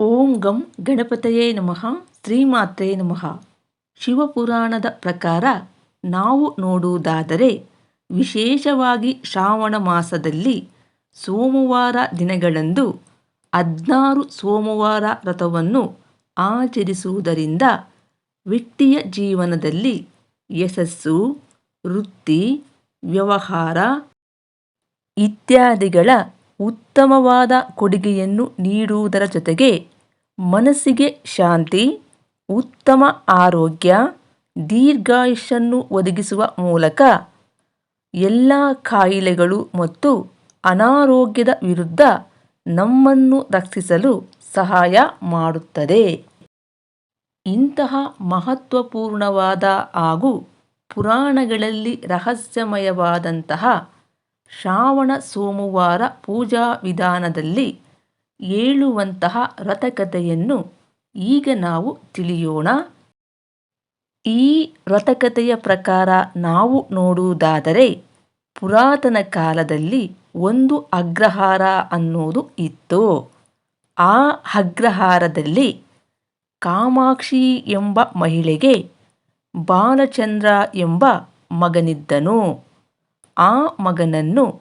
ಓಂ ಗಂ ಗಣಪತಯೇ ನಮಃ, ಶ್ರೀಮಾತ್ರೇ ನಮಃ. ಶಿವಪುರಾಣದ ಪ್ರಕಾರ ನಾವು ನೋಡುವುದಾದರೆ, ವಿಶೇಷವಾಗಿ ಶ್ರಾವಣ ಮಾಸದಲ್ಲಿ ಸೋಮವಾರ ದಿನಗಳಂದು ಹದಿನಾರು ಸೋಮವಾರ ವ್ರತವನ್ನು ಆಚರಿಸುವುದರಿಂದ ವ್ಯಕ್ತಿಯ ಜೀವನದಲ್ಲಿ ಯಶಸ್ಸು, ವೃತ್ತಿ, ವ್ಯವಹಾರ ಇತ್ಯಾದಿಗಳ ಉತ್ತಮವಾದ ಕೊಡುಗೆಯನ್ನು ನೀಡುವುದರ ಜೊತೆಗೆ ಮನಸ್ಸಿಗೆ ಶಾಂತಿ, ಉತ್ತಮ ಆರೋಗ್ಯ, ದೀರ್ಘಾಯುಷ್ಯನ್ನು ಒದಗಿಸುವ ಮೂಲಕ ಎಲ್ಲ ಕಾಯಿಲೆಗಳು ಮತ್ತು ಅನಾರೋಗ್ಯದ ವಿರುದ್ಧ ನಮ್ಮನ್ನು ರಕ್ಷಿಸಲು ಸಹಾಯ ಮಾಡುತ್ತದೆ. ಇಂತಹ ಮಹತ್ವಪೂರ್ಣವಾದ ಹಾಗೂ ಪುರಾಣಗಳಲ್ಲಿ ರಹಸ್ಯಮಯವಾದಂತಹ ಶ್ರಾವಣ ಸೋಮವಾರ ಪೂಜಾ ವಿಧಾನದಲ್ಲಿ ಏಳುವಂತಹ ವ್ರತಕಥೆಯನ್ನು ಈಗ ನಾವು ತಿಳಿಯೋಣ. ಈ ವ್ರತಕಥೆಯ ಪ್ರಕಾರ ನಾವು ನೋಡುವುದಾದರೆ ಪುರಾತನ ಕಾಲದಲ್ಲಿ ಒಂದು ಅಗ್ರಹಾರ ಅನ್ನೋದು ಇತ್ತು. ಆ ಅಗ್ರಹಾರದಲ್ಲಿ ಕಾಮಾಕ್ಷಿ ಎಂಬ ಮಹಿಳೆಗೆ ಬಾಲಚಂದ್ರ ಎಂಬ ಮಗನಿದ್ದನು. ಆ ಮಗನನ್ನು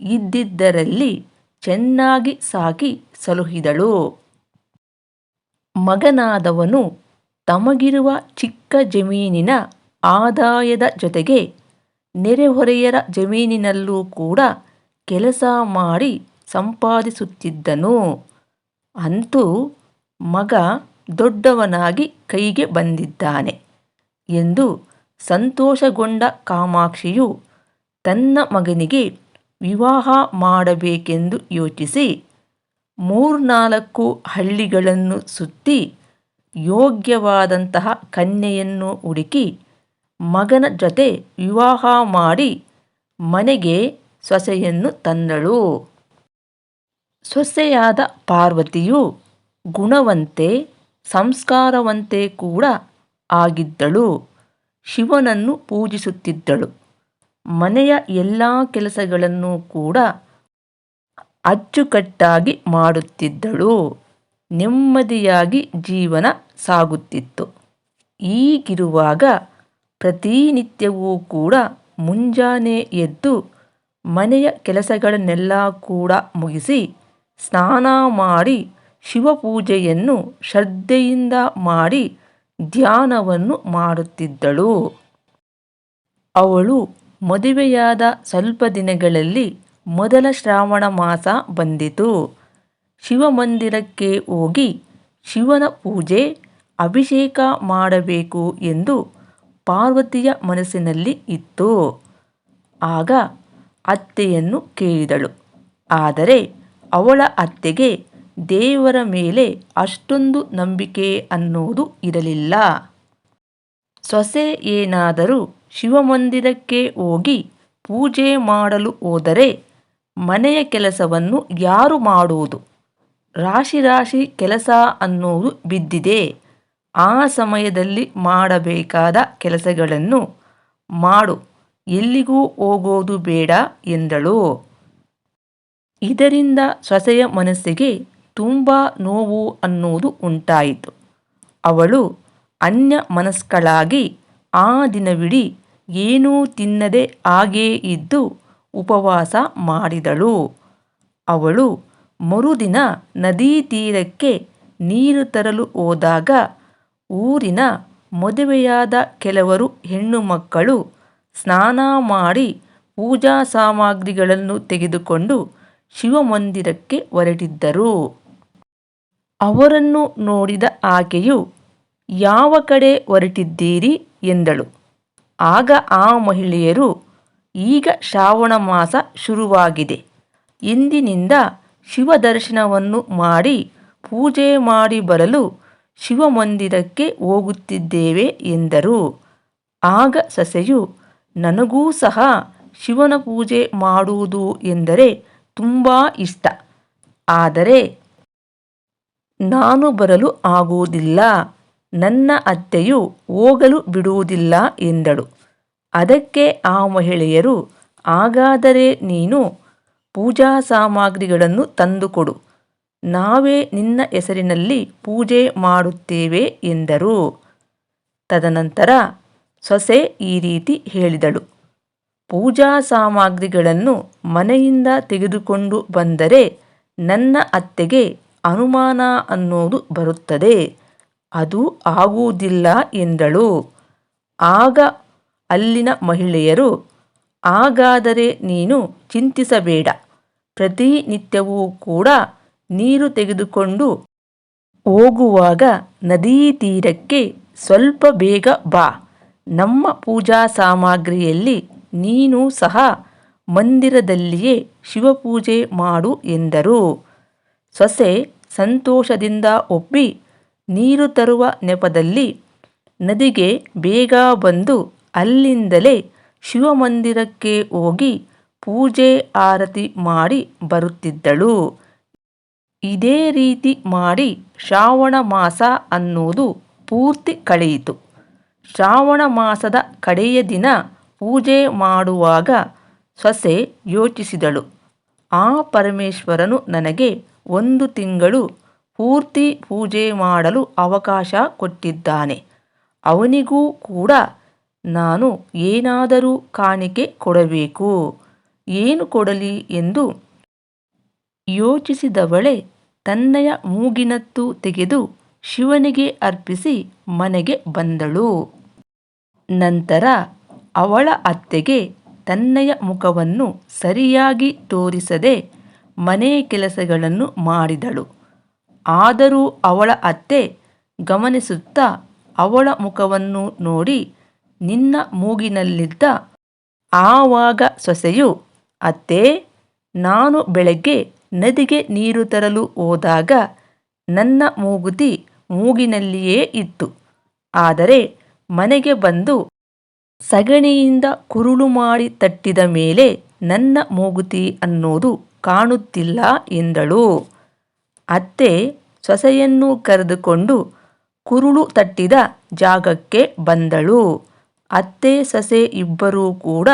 ಇದ್ದಿದ್ದರಲ್ಲಿ ಚೆನ್ನಾಗಿ ಸಾಕಿ ಸಲುಹಿದಳು. ಮಗನಾದವನು ತಮಗಿರುವ ಚಿಕ್ಕ ಜಮೀನಿನ ಆದಾಯದ ಜೊತೆಗೆ ನೆರೆಹೊರೆಯರ ಜಮೀನಿನಲ್ಲೂ ಕೂಡ ಕೆಲಸ ಮಾಡಿ ಸಂಪಾದಿಸುತ್ತಿದ್ದನು. ಅಂತೂ ಮಗ ದೊಡ್ಡವನಾಗಿ ಕೈಗೆ ಬಂದಿದ್ದಾನೆ ಎಂದು ಸಂತೋಷಗೊಂಡ ಕಾಮಾಕ್ಷಿಯು ತನ್ನ ಮಗನಿಗೆ ವಿವಾಹ ಮಾಡಬೇಕೆಂದು ಯೋಚಿಸಿ ಮೂರ್ನಾಲ್ಕು ಹಳ್ಳಿಗಳನ್ನು ಸುತ್ತಿ ಯೋಗ್ಯವಾದಂತಹ ಕನ್ಯೆಯನ್ನು ಹುಡುಕಿ ಮಗನ ಜೊತೆ ವಿವಾಹ ಮಾಡಿ ಮನೆಗೆ ಸೊಸೆಯನ್ನು ತಂದಳು. ಸೊಸೆಯಾದ ಪಾರ್ವತಿಯು ಗುಣವಂತೆ ಸಂಸ್ಕಾರವಂತೆ ಕೂಡ ಆಗಿದ್ದಳು. ಶಿವನನ್ನು ಪೂಜಿಸುತ್ತಿದ್ದಳು. ಮನೆಯ ಎಲ್ಲ ಕೆಲಸಗಳನ್ನು ಕೂಡ ಅಚ್ಚುಕಟ್ಟಾಗಿ ಮಾಡುತ್ತಿದ್ದಳು. ನೆಮ್ಮದಿಯಾಗಿ ಜೀವನ ಸಾಗುತ್ತಿತ್ತು. ಈಗಿರುವಾಗ ಪ್ರತಿನಿತ್ಯವೂ ಕೂಡ ಮುಂಜಾನೆ ಎದ್ದು ಮನೆಯ ಕೆಲಸಗಳನ್ನೆಲ್ಲ ಕೂಡ ಮುಗಿಸಿ ಸ್ನಾನ ಮಾಡಿ ಶಿವಪೂಜೆಯನ್ನು ಶ್ರದ್ಧೆಯಿಂದ ಮಾಡಿ ಧ್ಯಾನವನ್ನು ಮಾಡುತ್ತಿದ್ದಳು. ಅವಳು ಮದುವೆಯಾದ ಸ್ವಲ್ಪ ದಿನಗಳಲ್ಲಿ ಮೊದಲ ಶ್ರಾವಣ ಮಾಸ ಬಂದಿತು. ಶಿವಮಂದಿರಕ್ಕೆ ಹೋಗಿ ಶಿವನ ಪೂಜೆ, ಅಭಿಷೇಕ ಮಾಡಬೇಕು ಎಂದು ಪಾರ್ವತಿಯ ಮನಸ್ಸಿನಲ್ಲಿ ಇತ್ತು. ಆಗ ಅತ್ತೆಯನ್ನು ಕೇಳಿದಳು. ಆದರೆ ಅವಳ ಅತ್ತೆಗೆ ದೇವರ ಮೇಲೆ ಅಷ್ಟೊಂದು ನಂಬಿಕೆ ಅನ್ನೋದು ಇರಲಿಲ್ಲ. ಸೊಸೆ ಏನಾದರೂ ಶಿವಮಂದಿರಕ್ಕೆ ಹೋಗಿ ಪೂಜೆ ಮಾಡಲು ಹೋದರೆ ಮನೆಯ ಕೆಲಸವನ್ನು ಯಾರು ಮಾಡುವುದು? ರಾಶಿ ರಾಶಿ ಕೆಲಸ ಅನ್ನೋದು ಬಿದ್ದಿದೆ. ಆ ಸಮಯದಲ್ಲಿ ಮಾಡಬೇಕಾದ ಕೆಲಸಗಳನ್ನು ಮಾಡು. ಎಲ್ಲಿಗೂ ಹೋಗೋದು ಬೇಡ ಎಂದಳು. ಇದರಿಂದ ಸೊಸೆಯ ಮನಸ್ಸಿಗೆ ತುಂಬ ನೋವು ಅನ್ನೋದು ಉಂಟಾಯಿತು. ಅವಳು ಅನ್ಯ ಮನಸ್ಕಳಾಗಿ ಆ ದಿನವಿಡೀ ಏನೂ ತಿನ್ನದೆ ಹಾಗೇ ಇದ್ದು ಉಪವಾಸ ಮಾಡಿದಳು. ಅವಳು ಮರುದಿನ ನದಿ ತೀರಕ್ಕೆ ನೀರು ತರಲು ಹೋದಾಗ ಊರಿನ ಮದುವೆಯಾದ ಕೆಲವರು ಹೆಣ್ಣು ಮಕ್ಕಳು ಸ್ನಾನ ಮಾಡಿ ಪೂಜಾ ಸಾಮಗ್ರಿಗಳನ್ನು ತೆಗೆದುಕೊಂಡು ಶಿವಮಂದಿರಕ್ಕೆ ಹೊರಟಿದ್ದರು. ಅವರನ್ನು ನೋಡಿದ ಆಕೆಯು ಯಾವ ಕಡೆ ಹೊರಟಿದ್ದೀರಿ? ಎಂದಳು. ಆಗ ಆ ಮಹಿಳೆಯರು, ಈಗ ಶ್ರಾವಣ ಮಾಸ ಶುರುವಾಗಿದೆ. ಇಂದಿನಿಂದ ಶಿವ ದರ್ಶನವನ್ನು ಮಾಡಿ ಪೂಜೆ ಮಾಡಿ ಬರಲು ಶಿವಮಂದಿರಕ್ಕೆ ಹೋಗುತ್ತಿದ್ದೇವೆ ಎಂದರು. ಆಗ ಸಸೆಯು, ನನಗೂ ಸಹ ಶಿವನ ಪೂಜೆ ಮಾಡುವುದು ಎಂದರೆ ತುಂಬ ಇಷ್ಟ. ಆದರೆ, ನಾನು ಬರಲು ಆಗುವುದಿಲ್ಲ. ನನ್ನ ಅತ್ತೆಯು ಹೋಗಲು ಬಿಡುವುದಿಲ್ಲ ಎಂದಳು. ಅದಕ್ಕೆ ಆ ಮಹಿಳೆಯರು, ಹಾಗಾದರೆ ನೀನು ಪೂಜಾ ಸಾಮಗ್ರಿಗಳನ್ನು ತಂದುಕೊಡು. ನಾವೇ ನಿನ್ನ ಹೆಸರಿನಲ್ಲಿ ಪೂಜೆ ಮಾಡುತ್ತೇವೆ ಎಂದರು. ತದನಂತರ ಸೊಸೆ ಈ ರೀತಿ ಹೇಳಿದಳು. ಪೂಜಾ ಸಾಮಗ್ರಿಗಳನ್ನು ಮನೆಯಿಂದ ತೆಗೆದುಕೊಂಡು ಬಂದರೆ ನನ್ನ ಅತ್ತೆಗೆ ಅನುಮಾನ ಅನ್ನೋದು ಬರುತ್ತದೆ. ಅದು ಆಗುವುದಿಲ್ಲ ಎಂದಳು. ಆಗ ಅಲ್ಲಿನ ಮಹಿಳೆಯರು, ಹಾಗಾದರೆ ನೀನು ಚಿಂತಿಸಬೇಡ. ಪ್ರತಿನಿತ್ಯವೂ ಕೂಡ ನೀರು ತೆಗೆದುಕೊಂಡು ಹೋಗುವಾಗ ನದೀ ತೀರಕ್ಕೆ ಸ್ವಲ್ಪ ಬೇಗ ಬಾ. ನಮ್ಮ ಪೂಜಾ ಸಾಮಗ್ರಿಯಲ್ಲಿ ನೀನು ಸಹ ಮಂದಿರದಲ್ಲಿಯೇ ಶಿವಪೂಜೆ ಮಾಡು ಎಂದರು. ಸೊಸೆ ಸಂತೋಷದಿಂದ ಒಪ್ಪಿ ನೀರು ತರುವ ನೆಪದಲ್ಲಿ ನದಿಗೆ ಬೇಗ ಬಂದು ಅಲ್ಲಿಂದಲೇ ಶಿವಮಂದಿರಕ್ಕೆ ಹೋಗಿ ಪೂಜೆ ಆರತಿ ಮಾಡಿ ಬರುತ್ತಿದ್ದಳು. ಇದೇ ರೀತಿ ಮಾಡಿ ಶ್ರಾವಣ ಮಾಸ ಅನ್ನೋದು ಪೂರ್ತಿ ಕಳೆಯಿತು. ಶ್ರಾವಣ ಮಾಸದ ಕಡೆಯ ದಿನ ಪೂಜೆ ಮಾಡುವಾಗ ಸೊಸೆ ಯೋಚಿಸಿದಳು. ಆ ಪರಮೇಶ್ವರನು ನನಗೆ ಒಂದು ತಿಂಗಳು ಪೂರ್ತಿ ಪೂಜೆ ಮಾಡಲು ಅವಕಾಶ ಕೊಟ್ಟಿದ್ದಾನೆ. ಅವನಿಗೂ ಕೂಡ ನಾನು ಏನಾದರೂ ಕಾಣಿಕೆ ಕೊಡಬೇಕು. ಏನು ಕೊಡಲಿ ಎಂದು ಯೋಚಿಸಿದವಳೆ ತನ್ನಯ ಮೂಗಿನತ್ತು ತೆಗೆದು ಶಿವನಿಗೆ ಅರ್ಪಿಸಿ ಮನೆಗೆ ಬಂದಳು. ನಂತರ ಅವಳ ಅತ್ತೆಗೆ ತನ್ನಯ ಮುಖವನ್ನು ಸರಿಯಾಗಿ ತೋರಿಸದೆ ಮನೆ ಕೆಲಸಗಳನ್ನು ಮಾಡಿದಳು. ಆದರೂ ಅವಳ ಅತ್ತೆ ಗಮನಿಸುತ್ತಾ ಅವಳ ಮುಖವನ್ನು ನೋಡಿ ನಿನ್ನ ಮೂಗಿನಲ್ಲಿದ್ದ ಆವಾಗ ಸೊಸೆಯು, ಅತ್ತೆ, ನಾನು ಬೆಳಗ್ಗೆ ನದಿಗೆ ನೀರು ತರಲು ಹೋದಾಗ ನನ್ನ ಮೂಗುತಿ ಮೂಗಿನಲ್ಲಿಯೇ ಇತ್ತು. ಆದರೆ ಮನೆಗೆ ಬಂದು ಸಗಣಿಯಿಂದ ಕುರುಳು ಮಾಡಿ ತಟ್ಟಿದ ಮೇಲೆ ನನ್ನ ಮೂಗುತಿ ಅನ್ನೋದು ಕಾಣುತ್ತಿಲ್ಲ ಎಂದಳು. ಅತ್ತೆ ಸೊಸೆಯನ್ನು ಕರೆದುಕೊಂಡು ಕುರುಳು ತಟ್ಟಿದ ಜಾಗಕ್ಕೆ ಬಂದಳು. ಅತ್ತೆ ಸೊಸೆ ಇಬ್ಬರೂ ಕೂಡ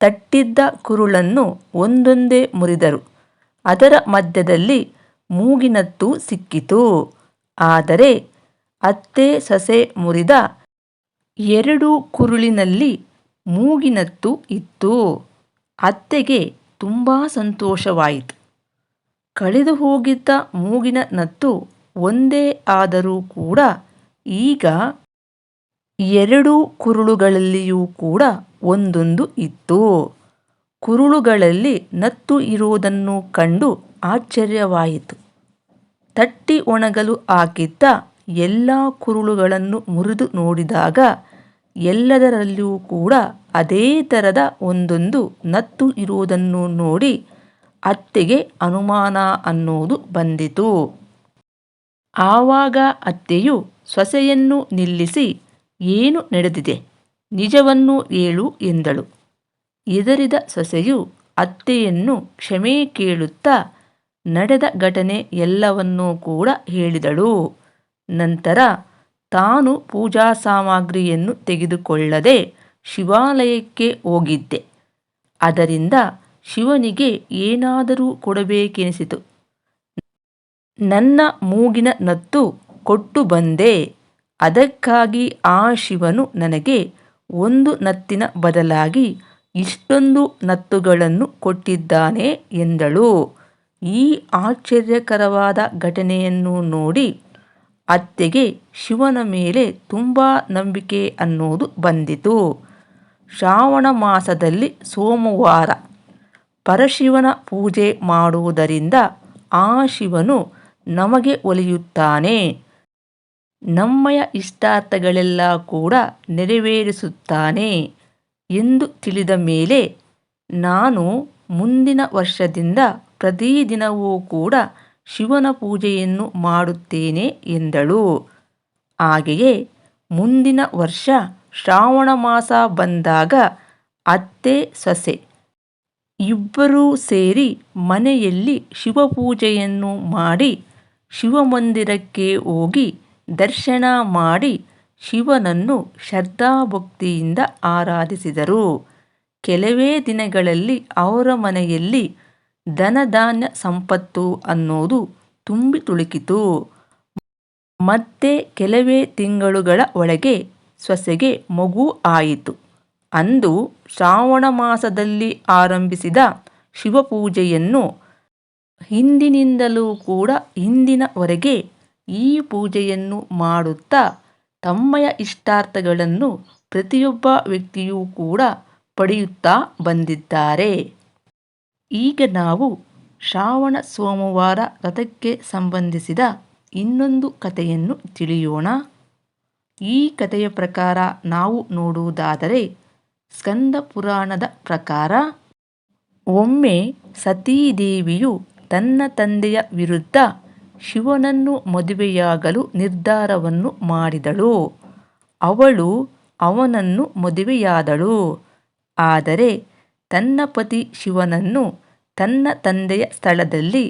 ತಟ್ಟಿದ್ದ ಕುರುಳನ್ನು ಒಂದೊಂದೇ ಮುರಿದರು. ಅದರ ಮಧ್ಯದಲ್ಲಿ ಮೂಗಿನತ್ತು ಸಿಕ್ಕಿತು. ಆದರೆ ಅತ್ತೆ ಸೊಸೆ ಮುರಿದ ಎರಡು ಕುರುಳಿನಲ್ಲಿ ಮೂಗಿನತ್ತು ಇತ್ತು. ಅತ್ತೆಗೆ ತುಂಬ ಸಂತೋಷವಾಯಿತು. ಕಳೆದು ಹೋಗಿದ್ದ ಮೂಗಿನ ನತ್ತು ಒಂದೇ ಆದರೂ ಕೂಡ ಈಗ ಎರಡು ಕುರುಳುಗಳಲ್ಲಿಯೂ ಕೂಡ ಒಂದೊಂದು ಇತ್ತು. ಕುರುಳುಗಳಲ್ಲಿ ನತ್ತು ಇರುವುದನ್ನು ಕಂಡು ಆಶ್ಚರ್ಯವಾಯಿತು. ತಟ್ಟಿ ಒಣಗಲು ಹಾಕಿದ್ದ ಎಲ್ಲ ಕುರುಳುಗಳನ್ನು ಮುರಿದು ನೋಡಿದಾಗ ಎಲ್ಲದರಲ್ಲಿಯೂ ಕೂಡ ಅದೇ ಥರದ ಒಂದೊಂದು ನತ್ತು ಇರುವುದನ್ನು ನೋಡಿ ಅತ್ತೆಗೆ ಅನುಮಾನ ಅನ್ನೋದು ಬಂದಿತು. ಆವಾಗ ಅತ್ತೆಯು ಸೊಸೆಯನ್ನು ನಿಲ್ಲಿಸಿ, ಏನು ನಡೆದಿದೆ? ನಿಜವನ್ನು ಏಳು ಎಂದಳು. ಹೆದರಿದ ಸೊಸೆಯು ಅತ್ತೆಯನ್ನು ಕ್ಷಮೆ ಕೇಳುತ್ತಾ, ನಡೆದ ಘಟನೆ ಎಲ್ಲವನ್ನೂ ಕೂಡ ಹೇಳಿದಳು. ನಂತರ ತಾನು ಪೂಜಾ ಸಾಮಗ್ರಿಯನ್ನು ತೆಗೆದುಕೊಳ್ಳದೆ ಶಿವಾಲಯಕ್ಕೆ ಹೋಗಿದ್ದೆ. ಅದರಿಂದ ಶಿವನಿಗೆ ಏನಾದರೂ ಕೊಡಬೇಕೆನಿಸಿತು. ನನ್ನ ಮೂಗಿನ ನತ್ತು ಕೊಟ್ಟು ಬಂದೆ. ಅದಕ್ಕಾಗಿ ಆ ಶಿವನು ನನಗೆ ಒಂದು ನತ್ತಿನ ಬದಲಾಗಿ ಇಷ್ಟೊಂದು ನತ್ತುಗಳನ್ನು ಕೊಟ್ಟಿದ್ದಾನೆ ಎಂದಳು. ಈ ಆಶ್ಚರ್ಯಕರವಾದ ಘಟನೆಯನ್ನು ನೋಡಿ ಅತ್ತೆಗೆ ಶಿವನ ಮೇಲೆ ತುಂಬ ನಂಬಿಕೆ ಅನ್ನೋದು ಬಂದಿತು. ಶ್ರಾವಣ ಮಾಸದಲ್ಲಿ ಸೋಮವಾರ ಪರಶಿವನ ಪೂಜೆ ಮಾಡುವುದರಿಂದ ಆ ಶಿವನು ನಮಗೆ ಒಲಿಯುತ್ತಾನೆ. ನಮ್ಮಯ ಇಷ್ಟಾರ್ಥಗಳೆಲ್ಲ ಕೂಡ ನೆರವೇರಿಸುತ್ತಾನೆ ಎಂದು ತಿಳಿದ ಮೇಲೆ ನಾನು ಮುಂದಿನ ವರ್ಷದಿಂದ ಪ್ರತಿದಿನವೂ ಕೂಡ ಶಿವನ ಪೂಜೆಯನ್ನು ಮಾಡುತ್ತೇನೆ ಎಂದಳು. ಹಾಗೆಯೇ ಮುಂದಿನ ವರ್ಷ ಶ್ರಾವಣ ಮಾಸ ಬಂದಾಗ ಅತ್ತೆ ಸೊಸೆ ಇಬ್ಬರೂ ಸೇರಿ ಮನೆಯಲ್ಲಿ ಶಿವಪೂಜೆಯನ್ನು ಮಾಡಿ ಶಿವಮಂದಿರಕ್ಕೆ ಹೋಗಿ ದರ್ಶನ ಮಾಡಿ ಶಿವನನ್ನು ಶ್ರದ್ಧಾಭಕ್ತಿಯಿಂದ ಆರಾಧಿಸಿದರು. ಕೆಲವೇ ದಿನಗಳಲ್ಲಿ ಅವರ ಮನೆಯಲ್ಲಿ ಧನಧಾನ್ಯ ಸಂಪತ್ತು ಅನ್ನೋದು ತುಂಬಿ ತುಳುಕಿತು. ಮತ್ತೆ ಕೆಲವೇ ತಿಂಗಳುಗಳ ಒಳಗೆ ಸೊಸೆಗೆ ಮಗು ಆಯಿತು. ಅಂದು ಶ್ರಾವಣ ಮಾಸದಲ್ಲಿ ಆರಂಭಿಸಿದ ಶಿವಪೂಜೆಯನ್ನು ಹಿಂದಿನಿಂದಲೂ ಕೂಡ ಇಂದಿನವರೆಗೆ ಈ ಪೂಜೆಯನ್ನು ಮಾಡುತ್ತಾ ತಮ್ಮಯ ಇಷ್ಟಾರ್ಥಗಳನ್ನು ಪ್ರತಿಯೊಬ್ಬ ವ್ಯಕ್ತಿಯೂ ಕೂಡ ಪಡೆಯುತ್ತಾ ಬಂದಿದ್ದಾರೆ. ಈಗ ನಾವು ಶ್ರಾವಣ ಸೋಮವಾರ ರಥಕ್ಕೆ ಸಂಬಂಧಿಸಿದ ಇನ್ನೊಂದು ಕಥೆಯನ್ನು ತಿಳಿಯೋಣ. ಈ ಕಥೆಯ ಪ್ರಕಾರ ನಾವು ನೋಡುವುದಾದರೆ ಸ್ಕಂದ ಪುರಾಣದ ಪ್ರಕಾರ, ಒಮ್ಮೆ ಸತೀದೇವಿಯು ತನ್ನ ತಂದೆಯ ವಿರುದ್ಧ ಶಿವನನ್ನು ಮದುವೆಯಾಗಲು ನಿರ್ಧಾರವನ್ನು ಮಾಡಿದಳು. ಅವಳು ಅವನನ್ನು ಮದುವೆಯಾದಳು. ಆದರೆ ತನ್ನ ಪತಿ ಶಿವನನ್ನು ತನ್ನ ತಂದೆಯ ಸ್ಥಳದಲ್ಲಿ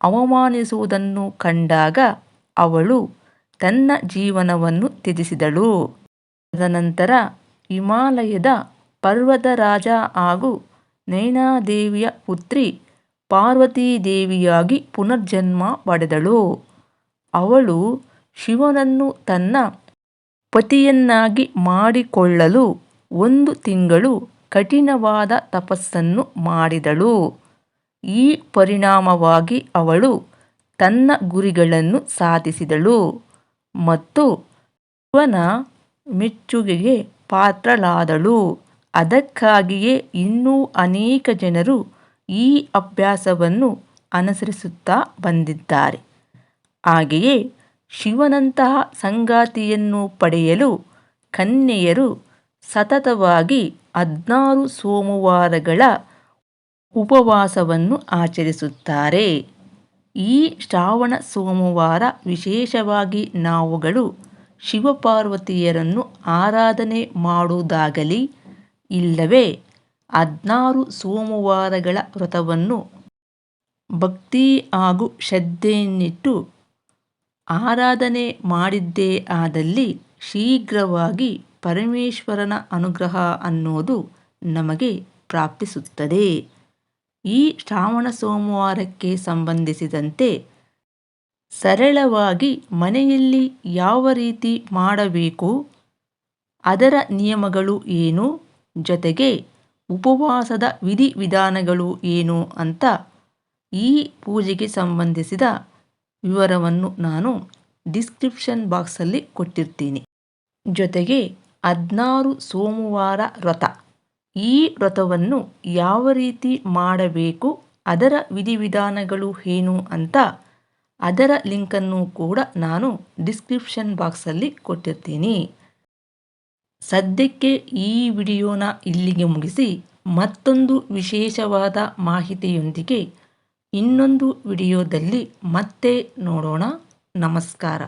ಅವಮಾನಿಸುವುದನ್ನು ಕಂಡಾಗ ಅವಳು ತನ್ನ ಜೀವನವನ್ನು ತ್ಯಜಿಸಿದಳು. ತದನಂತರ ಹಿಮಾಲಯದ ಪರ್ವತರಾಜ ಹಾಗೂ ನೈನಾದೇವಿಯ ಪುತ್ರಿ ಪಾರ್ವತೀದೇವಿಯಾಗಿ ಪುನರ್ಜನ್ಮ ಪಡೆದಳು. ಅವಳು ಶಿವನನ್ನು ತನ್ನ ಪತಿಯನ್ನಾಗಿ ಮಾಡಿಕೊಳ್ಳಲು ಒಂದು ತಿಂಗಳು ಕಠಿಣವಾದ ತಪಸ್ಸನ್ನು ಮಾಡಿದಳು. ಈ ಪರಿಣಾಮವಾಗಿ ಅವಳು ತನ್ನ ಗುರಿಗಳನ್ನು ಸಾಧಿಸಿದಳು ಮತ್ತು ಶಿವನ ಮೆಚ್ಚುಗೆಗೆ ಪಾತ್ರಳಾದಳು. ಅದಕ್ಕಾಗಿಯೇ ಇನ್ನೂ ಅನೇಕ ಜನರು ಈ ಅಭ್ಯಾಸವನ್ನು ಅನುಸರಿಸುತ್ತಾ ಬಂದಿದ್ದಾರೆ. ಹಾಗೆಯೇ ಶಿವನಂತಹ ಸಂಗಾತಿಯನ್ನು ಪಡೆಯಲು ಕನ್ಯೆಯರು ಸತತವಾಗಿ ಹದಿನಾರು ಸೋಮವಾರಗಳ ಉಪವಾಸವನ್ನು ಆಚರಿಸುತ್ತಾರೆ. ಈ ಶ್ರಾವಣ ಸೋಮವಾರ ವಿಶೇಷವಾಗಿ ನಾವುಗಳು ಶಿವಪಾರ್ವತಿಯರನ್ನು ಆರಾಧನೆ ಮಾಡುವುದಾಗಲಿ ಇಲ್ಲವೇ? ಹದಿನಾರು ಸೋಮವಾರಗಳ ವ್ರತವನ್ನು ಭಕ್ತಿ ಹಾಗೂ ಶ್ರದ್ಧೆಯನ್ನಿಟ್ಟು ಆರಾಧನೆ ಮಾಡಿದ್ದೇ ಆದಲ್ಲಿ ಶೀಘ್ರವಾಗಿ ಪರಮೇಶ್ವರನ ಅನುಗ್ರಹ ಅನ್ನೋದು ನಮಗೆ ಪ್ರಾಪ್ತಿಸುತ್ತದೆ. ಈ ಶ್ರಾವಣ ಸೋಮವಾರಕ್ಕೆ ಸಂಬಂಧಿಸಿದಂತೆ ಸರಳವಾಗಿ ಮನೆಯಲ್ಲಿ ಯಾವ ರೀತಿ ಮಾಡಬೇಕು? ಅದರ ನಿಯಮಗಳು ಏನು? ಜೊತೆಗೆ ಉಪವಾಸದ ವಿಧಿವಿಧಾನಗಳು ಏನು ಅಂತ ಈ ಪೂಜೆಗೆ ಸಂಬಂಧಿಸಿದ ವಿವರವನ್ನು ನಾನು ಡಿಸ್ಕ್ರಿಪ್ಷನ್ ಬಾಕ್ಸಲ್ಲಿ ಕೊಟ್ಟಿರ್ತೀನಿ. ಜೊತೆಗೆ ಹದಿನಾರು ಸೋಮವಾರ ವ್ರತ. ಈ ವ್ರತವನ್ನು ಯಾವ ರೀತಿ ಮಾಡಬೇಕು? ಅದರ ವಿಧಿವಿಧಾನಗಳು ಏನು ಅಂತ ಅದರ ಲಿಂಕನ್ನು ಕೂಡ ನಾನು ಡಿಸ್ಕ್ರಿಪ್ಷನ್ ಬಾಕ್ಸಲ್ಲಿ ಕೊಟ್ಟಿರ್ತೀನಿ. ಸದ್ಯಕ್ಕೆ ಈ ವಿಡಿಯೋನ ಇಲ್ಲಿಗೆ ಮುಗಿಸಿ ಮತ್ತೊಂದು ವಿಶೇಷವಾದ ಮಾಹಿತಿಯೊಂದಿಗೆ ಇನ್ನೊಂದು ವಿಡಿಯೋದಲ್ಲಿ ಮತ್ತೆ ನೋಡೋಣ. ನಮಸ್ಕಾರ.